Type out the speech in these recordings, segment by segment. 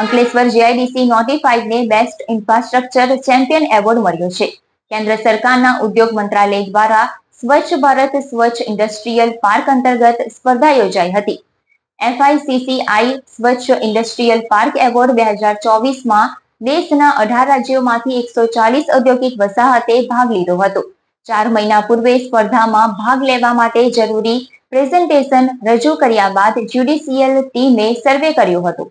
Ankleshwar GIDC નોટિફાઈડને best infrastructure champion award મળ્યો છે. કેન્દ્ર સરકારના ઉદ્યોગ મંત્રાલય દ્વારા સ્વચ્છ ભારત, સ્વચ્છ ઇન્ડસ્ટ્રીયલ પાર્ક અંતર્ગત સ્પર્ધા યોજાઈ હતી. એફઆઈસીસીઆઈ સ્વચ્છ ઇન્ડસ્ટ્રીયલ પાર્ક એવોર્ડ બે હજાર ચોવીસમાં દેશના અઢાર રાજ્યોમાંથી એકસો ચાલીસ ઔદ્યોગિક વસાહતે ભાગ લીધો હતો. ચાર મહિના પૂર્વે સ્પર્ધામાં ભાગ લેવા માટે જરૂરી પ્રેઝન્ટેશન રજૂ કર્યા બાદ જ્યુડિશિયલ ટીમે સર્વે કર્યો હતો.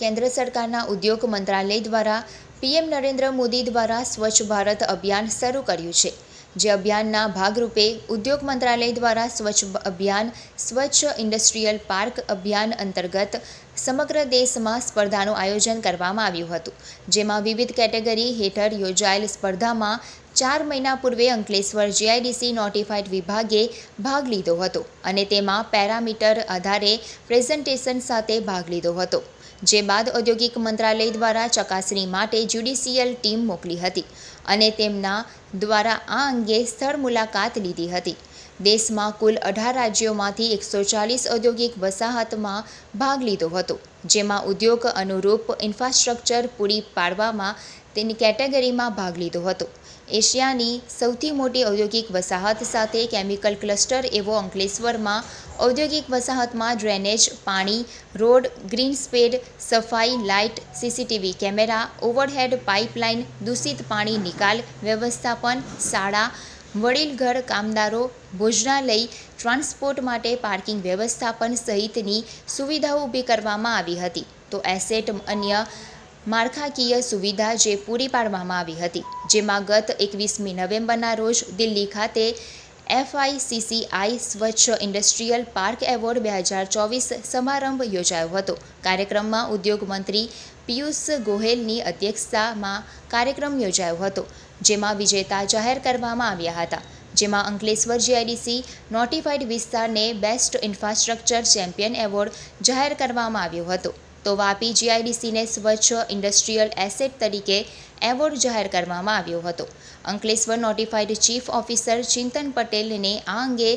કેન્દ્ર સરકારના ઉદ્યોગ મંત્રાલય દ્વારા પીએમ નરેન્દ્ર મોદી દ્વારા સ્વચ્છ ભારત અભિયાન શરૂ કર્યું છે. જે અભિયાનના ભાગરૂપે ઉદ્યોગ મંત્રાલય દ્વારા સ્વચ્છ અભિયાન, સ્વચ્છ ઇન્ડસ્ટ્રીયલ પાર્ક અભિયાન અંતર્ગત સમગ્ર દેશમાં સ્પર્ધાનું આયોજન કરવામાં આવ્યું હતું. જેમાં વિવિધ કેટેગરી હેઠળ યોજાયેલ સ્પર્ધામાં ચાર મહિના પૂર્વે અંકલેશ્વર જીઆઈડીસી નોટિફાઈડ વિભાગે ભાગ લીધો હતો અને તેમાં પેરામીટર આધારે પ્રેઝન્ટેશન સાથે ભાગ લીધો હતો, જે બાદ ઔદ્યોગિક મંત્રાલય દ્વારા ચકાસણી માટે જ્યુડિશિયલ ટીમ મોકલી હતી અને તેમના દ્વારા આ અંગે સ્થળ મુલાકાત લીધી હતી. દેશમાં કુલ અઢાર રાજ્યોમાંથી એકસો ચાલીસ ઔદ્યોગિક વસાહતમાં ભાગ લીધો હતો, જેમાં ઉદ્યોગ અનુરૂપ ઇન્ફ્રાસ્ટ્રક્ચર પૂરી પાડવામાં તેની કેટેગરીમાં ભાગ લીધો હતો. એશિયાની સૌથી મોટી ઔદ્યોગિક વસાહત સાથે કેમિકલ ક્લસ્ટર એવો અંકલેશ્વરમાં ઔદ્યોગિક વસાહતમાં ડ્રેનેજ, પાણી, રોડ, ગ્રીન સ્પેડ, સફાઈ, light, CCTV camera, overhead pipeline, દૂષિત પાણી નિકાલ, વ્યવસ્થાપન, શાળા વડીલઘર કામદારો ભોજનાલય ટ્રાન્સપોર્ટ માટે પાર્કિંગ વ્યવસ્થાપન સહિતની સુવિધાઓ ઊભી કરવામાં આવી હતી. તો એસેટ અન્ય માળખાકીય સુવિધા જે પૂરી પાડવામાં આવી હતી, જેમાં ગત એકવીસમી નવેમ્બરના રોજ દિલ્હી ખાતે એફઆઈસીસીઆઈ સ્વચ્છ ઇન્ડસ્ટ્રીયલ પાર્ક એવોર્ડ બે હજાર ચોવીસ સમારંભ યોજાયો હતો. કાર્યક્રમમાં ઉદ્યોગ મંત્રી પિયુષ ગોહેલની અધ્યક્ષતામાં કાર્યક્રમ યોજાયો હતો. જેમાં વિજેતા જાહેર કરવામાં આવ્યા હતા. જેમાં અંકલેશ્વર જીઆઈડીસી નોટિફાઈડ વિસ્તારને બેસ્ટ ઇન્ફ્રાસ્ટ્રક્ચર ચેમ્પિયન એવોર્ડ જાહેર કરવામાં આવ્યો હતો. તો વાપી જીઆઈડીસીને સ્વચ્છ ઇન્ડસ્ટ્રીયલ એસેટ તરીકે એવોર્ડ જાહેર કરવામાં આવ્યો હતો. Ankleshwar notified chief officer Chintan પટેલને આ અંગે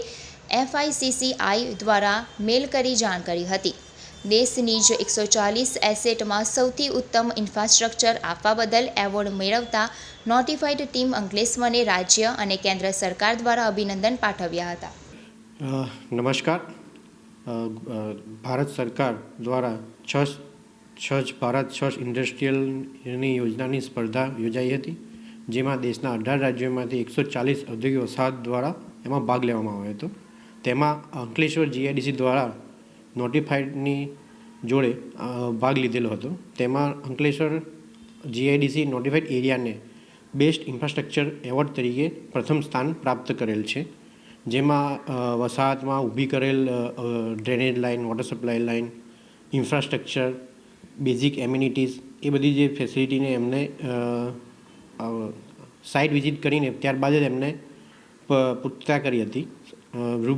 એફઆઈસીસીઆઈ દ્વારા મેલ કરી જાણ કરી હતી. દેશની જ એકસો ચાલીસ એસેટમાં સૌથી ઉત્તમ ઇન્ફ્રાસ્ટ્રક્ચર આપવા બદલ એવોર્ડ મેળવતા નોટિફાઈડ ટીમ અંકલેશ્વરને રાજ્ય અને કેન્દ્ર સરકાર દ્વારા અભિનંદન પાઠવ્યા હતા. નમસ્કાર. ભારત સરકાર દ્વારા છ છ ભારત છ ઇન્ડસ્ટ્રીયલની યોજનાની સ્પર્ધા યોજાઈ હતી, જેમાં દેશના અઢાર રાજ્યોમાંથી એકસો ચાલીસ ઔદ્યોગિક વસાહત દ્વારા એમાં ભાગ લેવામાં આવ્યો હતો. તેમાં અંકલેશ્વર જીઆઈડીસી દ્વારા નોટિફાઈડની જોડે ભાગ લીધેલો હતો. તેમાં અંકલેશ્વર જીઆઈડીસી નોટિફાઈડ એરિયાને બેસ્ટ ઇન્ફ્રાસ્ટ્રક્ચર એવોર્ડ તરીકે પ્રથમ સ્થાન પ્રાપ્ત કરેલ છે. જેમાં વસાહતમાં ઊભી કરેલ drainage line water supply line infrastructure, basic amenities, એ બધી જે ફેસિલિટીને એમને સાઇટ વિઝિટ કરીને ત્યારબાદ જ એમને પૂછતા કરી હતી. રૂબરૂ